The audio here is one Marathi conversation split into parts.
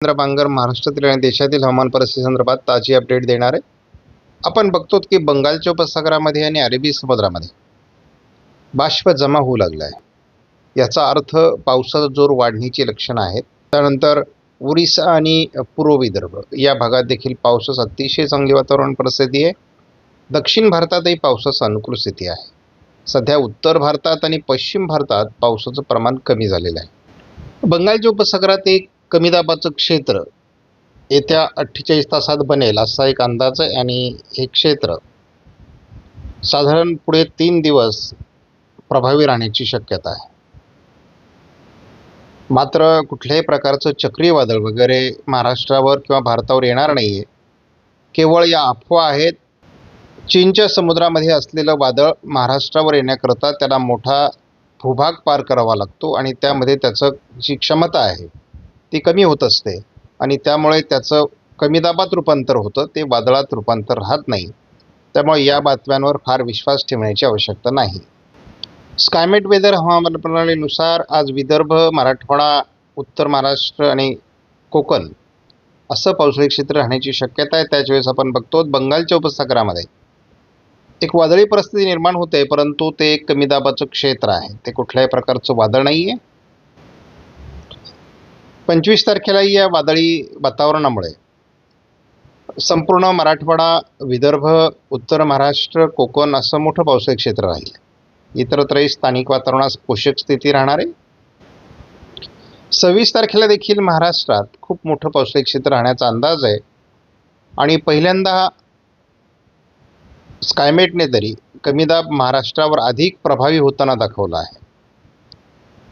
रवींद्र बांगर महाराष्ट्रातील आणि देशातील हवामान परिस्थिती संदर्भात ताजी अपडेट देणार आहे. आपण बघतो की बंगालच्या उपसागरामध्ये आणि अरेबी समुद्रामध्ये बाष्प जमा होऊ लागला आहे याचा अर्थ पावसाचा जोर वाढण्याची लक्षणं आहेत. त्यानंतर उरिसा आणि पूर्व विदर्भ या भागात देखील पावसाचं अतिशय चांगली वातावरण परिस्थिती आहे. दक्षिण भारतातही पावसाचं अनुकूल स्थिती आहे. सध्या उत्तर भारतात आणि पश्चिम भारतात पावसाचं प्रमाण कमी झालेलं आहे. बंगालच्या उपसागरात एक कमी दाबाचं क्षेत्र येत्या अठ्ठेचाळीस तासात बनेल असा एक अंदाज आहे आणि हे क्षेत्र साधारण पुढे तीन दिवस प्रभावी राहण्याची शक्यता आहे. मात्र कुठल्याही प्रकारचं चक्रीवादळ वगैरे महाराष्ट्रावर किंवा भारतावर येणार नाही आहे केवळ या अफवा आहेत. चीनच्या समुद्रामध्ये असलेलं वादळ महाराष्ट्रावर येण्याकरता त्याला मोठा भूभाग पार करावा लागतो आणि त्यामध्ये त्याचं जी क्षमता आहे ती कमी होत असते. आणि त्यामुळे त्याचं कमी दाबात रूपांतर होतं ते वादळात रूपांतर राहत नाही. त्यामुळे या बातम्यांवर फार विश्वास ठेवण्याची आवश्यकता नाही. स्कायमेट वेदर हवामान प्रणालीनुसार आज विदर्भ मराठवाडा उत्तर महाराष्ट्र आणि कोकण असं पावसाळी क्षेत्र राहण्याची शक्यता आहे. त्याचवेळेस आपण बघतो बंगालच्या उपसागरामध्ये एक वादळी परिस्थिती निर्माण होते परंतु ते एक कमी दाबाचं क्षेत्र आहे. ते कुठल्याही प्रकारचं वादळ नाही आहे पंचवीस तारखेलाही या वादळी वातावरणामुळे संपूर्ण मराठवाडा विदर्भ उत्तर महाराष्ट्र कोकण असं मोठं पावसाळी क्षेत्र राहील. इतरत्रही स्थानिक वातावरणास पोषक स्थिती राहणार आहे. सव्वीस तारखेला देखील महाराष्ट्रात खूप मोठं पावसाळी क्षेत्र राहण्याचा अंदाज आहे. आणि पहिल्यांदा स्कायमेटने तरी कमी दाब महाराष्ट्रावर अधिक प्रभावी होताना दाखवला आहे.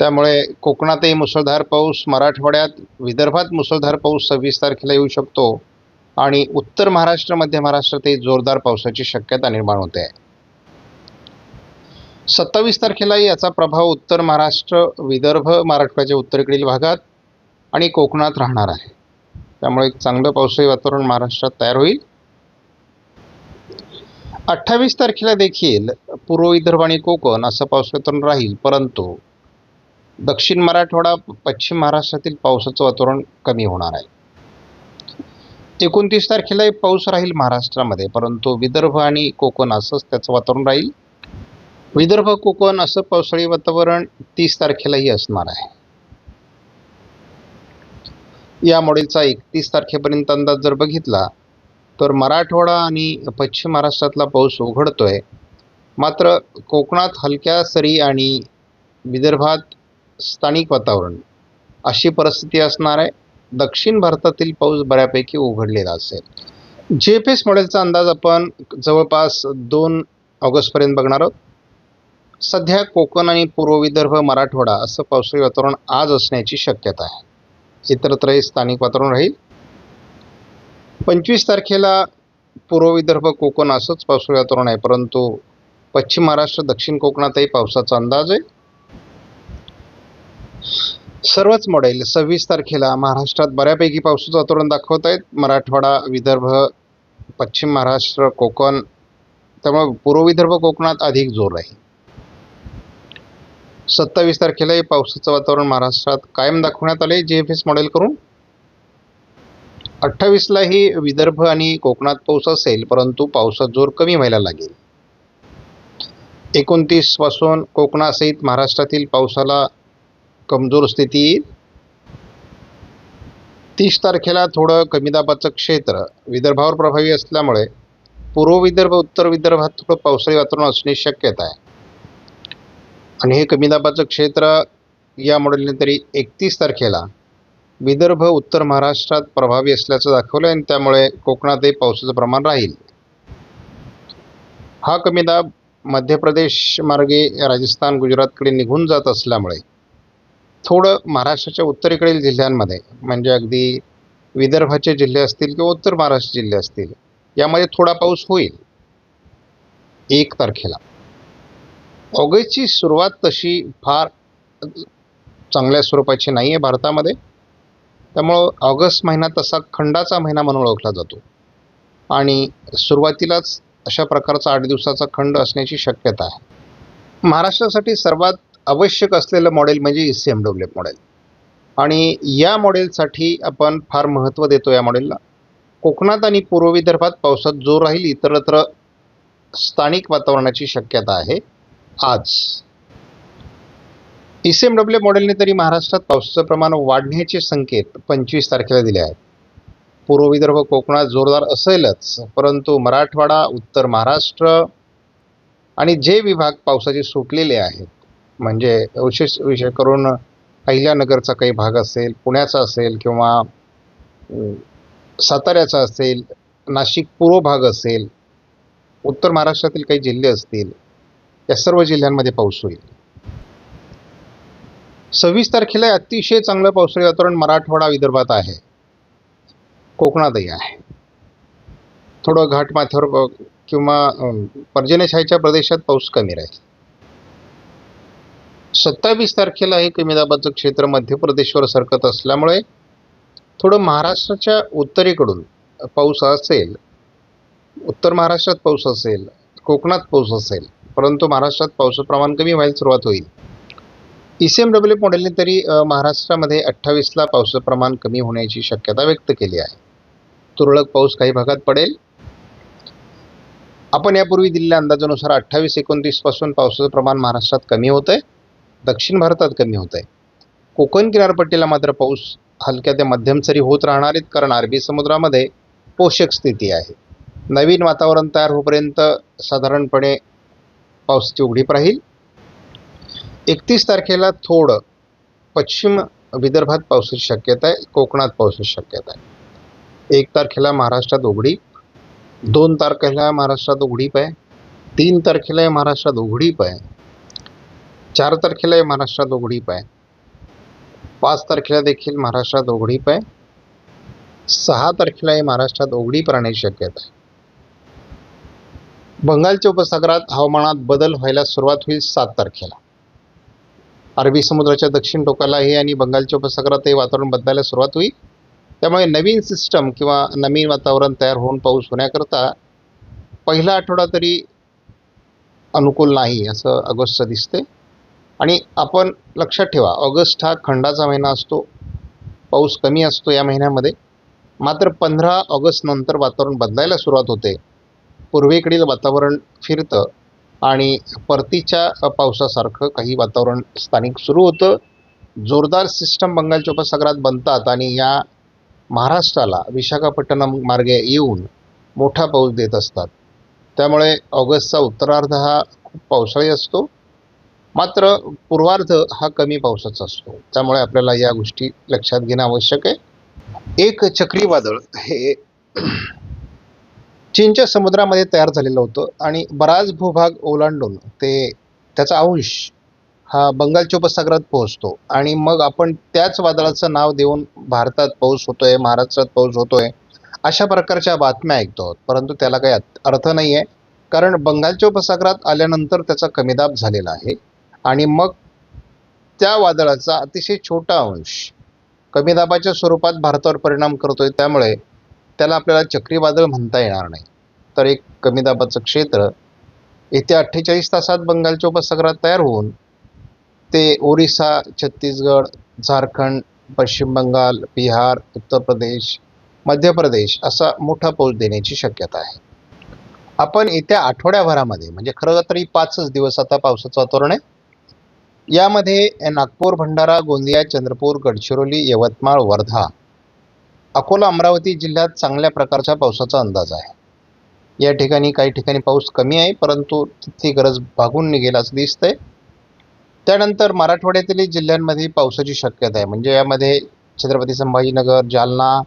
त्यामुळे कोकणातही मुसळधार पाऊस मराठवाड्यात विदर्भात मुसळधार पाऊस सव्वीस तारखेला येऊ शकतो आणि उत्तर महाराष्ट्र मध्य महाराष्ट्रातही जोरदार पावसाची शक्यता निर्माण होते. आहे सत्तावीस तारखेलाही याचा प्रभाव उत्तर महाराष्ट्र विदर्भ मराठवाड्याच्या उत्तरेकडील भागात आणि कोकणात राहणार आहे. त्यामुळे एक चांगलं पावसाळी वातावरण महाराष्ट्रात तयार होईल. अठ्ठावीस तारखेला देखील पूर्व विदर्भ आणि कोकण असं पावसाळी वातावरण राहील परंतु दक्षिण मराठवाडा पश्चिम महाराष्ट्रातील पावसाचं वातावरण कमी होणार आहे. एकोणतीस तारखेलाही पाऊस राहील महाराष्ट्रामध्ये परंतु विदर्भ आणि कोकण असंच त्याचं वातावरण राहील. विदर्भ कोकण असं पावसाळी वातावरण तीस तारखेलाही असणार आहे. या मॉडेलचा एकतीस तारखेपर्यंत अंदाज जर बघितला तर मराठवाडा आणि पश्चिम महाराष्ट्रातला पाऊस उघडतोय. मात्र कोकणात हलक्या सरी आणि विदर्भात स्थानिक वातावरण. अशी परिस्थिती असणार आहे. दक्षिण भारतातील पाऊस बऱ्यापैकी उघडलेला असेल. जे पी एस मॉडेलचा अंदाज आपण जवळपास दोन ऑगस्टपर्यंत बघणार आहोत. सध्या कोकण आणि पूर्व विदर्भ मराठवाडा असं पावसाळी वातावरण आज असण्याची शक्यता आहे. इतरत्रही स्थानिक वातावरण राहील. पंचवीस तारखेला पूर्व विदर्भ कोकण असंच पावसाळी वातावरण आहे. परंतु पश्चिम महाराष्ट्र दक्षिण कोकणातही पावसाचा अंदाज आहे. सर्वच मॉडेल सव्वीस तारखेला महाराष्ट्रात बऱ्यापैकी पावसाचं वातावरण दाखवत आहेत. मराठवाडा विदर्भ पश्चिम महाराष्ट्र कोकण. त्यामुळे पूर्व विदर्भ कोकणात अधिक जोर राहील सत्तावीस तारखेलाही पावसाचं वातावरण महाराष्ट्रात कायम दाखवण्यात आले जे एफ एस मॉडेल करून अठ्ठावीसलाही विदर्भ आणि कोकणात पाऊस असेल परंतु पावसात जोर कमी व्हायला लागेल. एकोणतीसपासून कोकणासहित महाराष्ट्रातील पावसाला कमजोर स्थिती. येईल तीस तारखेला थोडं कमी दाबाचं क्षेत्र विदर्भावर प्रभावी असल्यामुळे पूर्व विदर्भ उत्तर विदर्भात थोडं पावसाळी वातावरण असणे शक्यता आहे. आणि हे कमी दाबाचं क्षेत्र या मॉडेलने तरी एकतीस तारखेला विदर्भ उत्तर महाराष्ट्रात प्रभावी असल्याचं दाखवलं आणि त्यामुळे कोकणातही पावसाचं प्रमाण राहील. हा कमी दाब मध्य प्रदेश मार्गे राजस्थान गुजरातकडे निघून जात असल्यामुळे थोडं महाराष्ट्राच्या उत्तरेकडील जिल्ह्यांमध्ये म्हणजे अगदी विदर्भाचे जिल्हे असतील किंवा उत्तर महाराष्ट्र जिल्हे असतील यामध्ये थोडा पाऊस होईल. एक तारखेला. ऑगस्टची सुरुवात तशी फार चांगल्या स्वरूपाची नाही आहे भारतामध्ये. त्यामुळं ऑगस्ट महिना तसा खंडाचा महिना म्हणून ओळखला जातो. आणि सुरुवातीलाच अशा प्रकारचा आठ दिवसाचा खंड असण्याची शक्यता आहे. महाराष्ट्रासाठी सर्वात आवश्यक असलेलं मॉडेल म्हणजे E C M W F model. आणि या मॉडेलसाठी आपण फार महत्त्व देतो या मॉडेलला. कोकणात आणि पूर्व विदर्भात पावसात जोर राहील इतरत्र स्थानिक वातावरणाची शक्यता आहे. आज. ई सी एम डब्ल्यू मॉडेलने तरी महाराष्ट्रात पावसाचं प्रमाण वाढण्याचे संकेत पंचवीस तारखेला दिले आहेत. पूर्व विदर्भ कोकणात जोरदार असेलच परंतु मराठवाडा उत्तर महाराष्ट्र आणि जे विभाग पावसाचे सुटलेले आहेत म्हणजे विशेष विषय करून अहिल्यानगरचा काही भाग असेल पुण्याचा असेल किंवा साताऱ्याचा असेल नाशिक पूर्व भाग असेल उत्तर महाराष्ट्रातील काही जिल्हे असतील या सर्व जिल्ह्यांमध्ये पाऊस होईल. सव्वीस तारखेला अतिशय चांगलं पावसाळी वातावरण मराठवाडा विदर्भात आहे. कोकणातही आहे. थोडं घाटमाथ्यावर किंवा अं, प्रदेशात पाऊस कमी राहील. सत्तावीस तारखेला हे कमी दाबाचं क्षेत्र मध्य प्रदेशवर सरकत असल्यामुळे थोडं महाराष्ट्राच्या उत्तरेकडून पाऊस असेल उत्तर महाराष्ट्रात पाऊस असेल कोकणात पाऊस असेल परंतु महाराष्ट्रात पावसाचं प्रमाण कमी व्हायला सुरुवात होईल. ई सी एम डब्ल्यू मॉडेलने तरी महाराष्ट्रामध्ये अठ्ठावीसला पावसाचं प्रमाण कमी होण्याची शक्यता व्यक्त केली आहे. तुरळक पाऊस काही भागात पडेल. आपण यापूर्वी दिलेल्या अंदाजानुसार अठ्ठावीस एकोणतीसपासून पावसाचं प्रमाण महाराष्ट्रात कमी होतं आहे दक्षिण भारतात कमी होत आहे. कोकण किनारपट्टीला मात्र पाऊस हलक्या ते मध्यम सरी होत राहणार आहेत कारण अरबी समुद्रामध्ये पोषक स्थिती आहे. नवीन वातावरण तयार होईपर्यंत साधारणपणे पावसाची उघडीप राहील. एकतीस तारखेला थोडं पश्चिम विदर्भात पावसाची शक्यता आहे कोकणात पावसाची शक्यता आहे. एक तारखेला महाराष्ट्रात उघडीप दोन तारखेला महाराष्ट्रात उघडीप आहे तीन तारखेला महाराष्ट्रात उघडीप आहे. चार तारखेला महाराष्ट्रात उघडीप आहे. पाच तारखेला देखील महाराष्ट्रात उघडीप आहे. सहा तारखेला महाराष्ट्रात उघडीप राहण्याची शक्यता आहे. बंगालच्या उपसागरात हवामानात बदल व्हायला सुरुवात होईल सात तारखेला. अरबी समुद्राच्या दक्षिण टोकालाही आणि बंगालच्या उपसागरातही वातावरण बदलायला सुरुवात होईल. त्यामुळे नवीन सिस्टम किंवा नवीन वातावरण तयार होऊन पाऊस होण्याकरता पहिला आठवडा तरी अनुकूल नाही असं ऑगस्टचं दिसते आणि आपण लक्षात ठेवा ऑगस्ट हा खंडाचा महिना असतो पाऊस कमी असतो या महिन्यामध्ये. मात्र पंधरा ऑगस्टनंतर वातावरण बदलायला सुरुवात होते. पूर्वेकडील वातावरण फिरतं आणि परतीच्या पावसासारखं काही वातावरण स्थानिक सुरू होतं. जोरदार सिस्टम बंगालच्या उपसागरात बनतात आणि या महाराष्ट्राला विशाखापट्टणम मार्गे येऊन मोठा पाऊस देत असतात. त्यामुळे ऑगस्टचा उत्तरार्ध हा खूप पावसाळी असतो. मात्र पूर्वार्ध हा कमी पावसाचा असतो. त्यामुळे आपल्याला या गोष्टी लक्षात घेणं आवश्यक आहे. एक चक्रीवादळ हे चीनच्या समुद्रामध्ये तयार झालेलं होतं आणि बराच भूभाग ओलांडून ते त्याचा अंश हा बंगालच्या उपसागरात पोहोचतो आणि मग आपण त्याच वादळाचं नाव देऊन भारतात पाऊस होतोय महाराष्ट्रात पाऊस होतोय अशा प्रकारच्या बातम्या ऐकतो आहोत. परंतु त्याला काही अर्थ नाही आहे कारण बंगालच्या उपसागरात आल्यानंतर त्याचा कमीदाब झालेला आहे. आणि मग त्या वादळाचा अतिशय छोटा अंश कमी दाबाच्या स्वरूपात भारतावर परिणाम करतोय. त्यामुळे त्याला आपल्याला चक्रीवादळ म्हणता येणार नाही. तर एक कमी दाबाचं क्षेत्र येत्या अठ्ठेचाळीस तासात बंगालच्या उपसागरात तयार होऊन ते ओरिसा छत्तीसगड झारखंड पश्चिम बंगाल बिहार उत्तर प्रदेश मध्य प्रदेश असा मोठा पाऊस देण्याची शक्यता आहे. आपण येत्या आठवड्याभरामध्ये म्हणजे खरं तरी पाचच दिवस आता पावसाचं वातावरण आहे यामध्ये नागपूर भंडारा गोंदिया चंद्रपूर गडचिरोली यवतमाळ वर्धा अकोला अमरावती जिल्ह्यात चांगल्या प्रकारच्या पावसाचा अंदाज आहे. या ठिकाणी काही ठिकाणी पाऊस कमी आहे परंतु तिथली गरज भागून निघेल असं दिसतंय. त्यानंतर मराठवाड्यातील जिल्ह्यांमध्ये पावसाची शक्यता आहे. म्हणजे यामध्ये छत्रपती संभाजीनगर जालना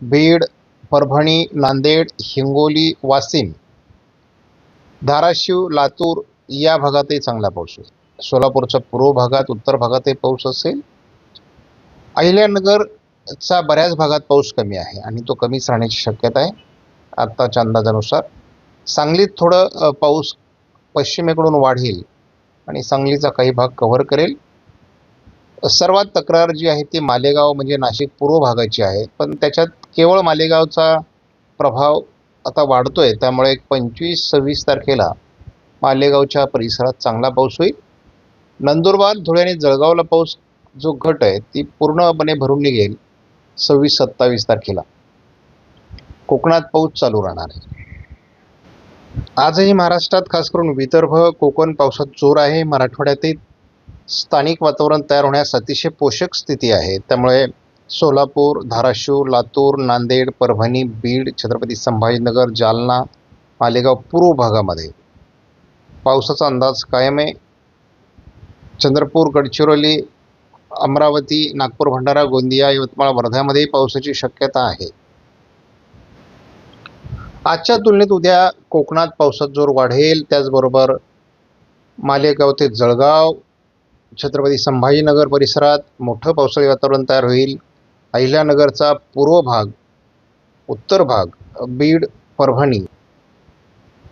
बीड परभणी नांदेड हिंगोली वाशिम धाराशिव लातूर या भागातही चांगला पाऊस होईल. सोलापूरच्या पूर्व भागात उत्तर भागातही पाऊस असेल. अहिल्यानगरचा बऱ्याच भागात पाऊस कमी आहे आणि तो कमीच राहण्याची शक्यता आहे. आत्ताच्या अंदाजानुसार सांगलीत थोडं पाऊस पश्चिमेकडून वाढेल आणि सांगलीचा काही भाग कव्हर करेल. सर्वात तक्रार जी आहे ती मालेगाव म्हणजे नाशिक पूर्व भागाची आहे. पण त्याच्यात केवळ मालेगावचा प्रभाव आता वाढतोय. त्यामुळे एक पंचवीस सव्वीस तारखेला मालेगावच्या परिसरात चांगला पाऊस होईल. नंदुरबार धुळे आणि जळगावला पाऊस जो घट आहे ती पूर्णपणे भरून निघेल सव्वीस सत्तावीस तारखेला. कोकणात पाऊस चालू राहणार आहे. आजही महाराष्ट्रात खास करून विदर्भ कोकण पावसात जोर आहे. मराठवाड्यातही स्थानिक वातावरण तयार होण्यास अतिशय पोषक स्थिती आहे. त्यामुळे सोलापूर धाराशिव लातूर नांदेड परभणी बीड छत्रपती संभाजीनगर जालना मालेगाव पूर्व भागामध्ये पावसाचा अंदाज कायम आहे. चंद्रपूर गडचिरोली अमरावती नागपूर भंडारा गोंदिया यवतमाळ वर्ध्यामध्येही पावसाची शक्यता आहे. आजच्या तुलनेत उद्या कोकणात पावसात जोर वाढेल. त्याचबरोबर मालेगाव ते जळगाव छत्रपती संभाजीनगर परिसरात मोठं पावसाळी वातावरण तयार होईल. अहिल्यानगरचा पूर्व भाग उत्तर भाग बीड परभणी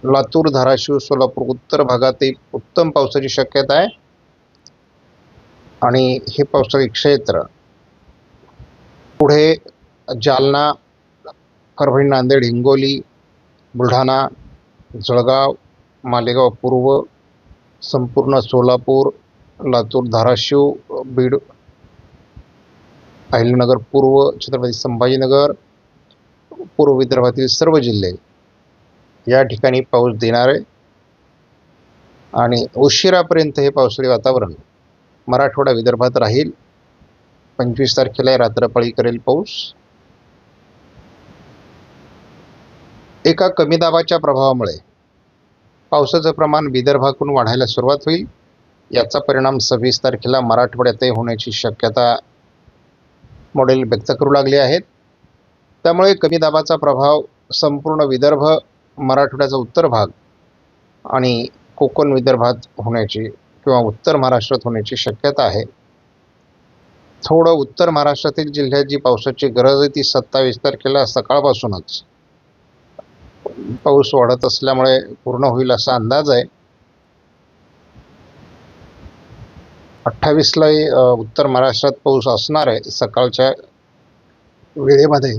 लातूर धाराशिव सोलापूर उत्तर भागातही उत्तम पावसाची शक्यता आहे. आणि हे पावसाळी क्षेत्र. पुढे जालना परभणी नांदेड हिंगोली बुलढाणा जळगाव मालेगाव पूर्व संपूर्ण सोलापूर लातूर धाराशिव बीड अहिलनगर पूर्व छत्रपती संभाजीनगर पूर्व विदर्भातील सर्व जिल्हे या ठिकाणी पाऊस देणार आहे. आणि उशिरापर्यंत हे पावसाळी वातावरण मराठवाडा विदर्भात राहील. पंचवीस तारखेला रात्रपाळी करेल पाऊस. एका कमी दाबाच्या प्रभावामुळे पावसाचं प्रमाण विदर्भाकडून वाढायला सुरुवात होईल. याचा परिणाम सव्वीस तारखेला मराठवाड्यातही होण्याची शक्यता मॉडेल व्यक्त करू लागले आहेत. त्यामुळे कमी दाबाचा प्रभाव संपूर्ण विदर्भ मराठवाड्याचा उत्तर भाग आणि कोकण विदर्भात होण्याची किंवा उत्तर महाराष्ट्रात होण्याची शक्यता आहे. थोडं उत्तर महाराष्ट्रातील जिल्ह्यात जी पावसाची गरज आहे ती सत्तावीस तारखेला सकाळपासूनच. पाऊस वाढत असल्यामुळे पूर्ण होईल असा अंदाज आहे. अठ्ठावीसलाही उत्तर महाराष्ट्रात पाऊस असणार आहे सकाळच्या वेळेमध्ये.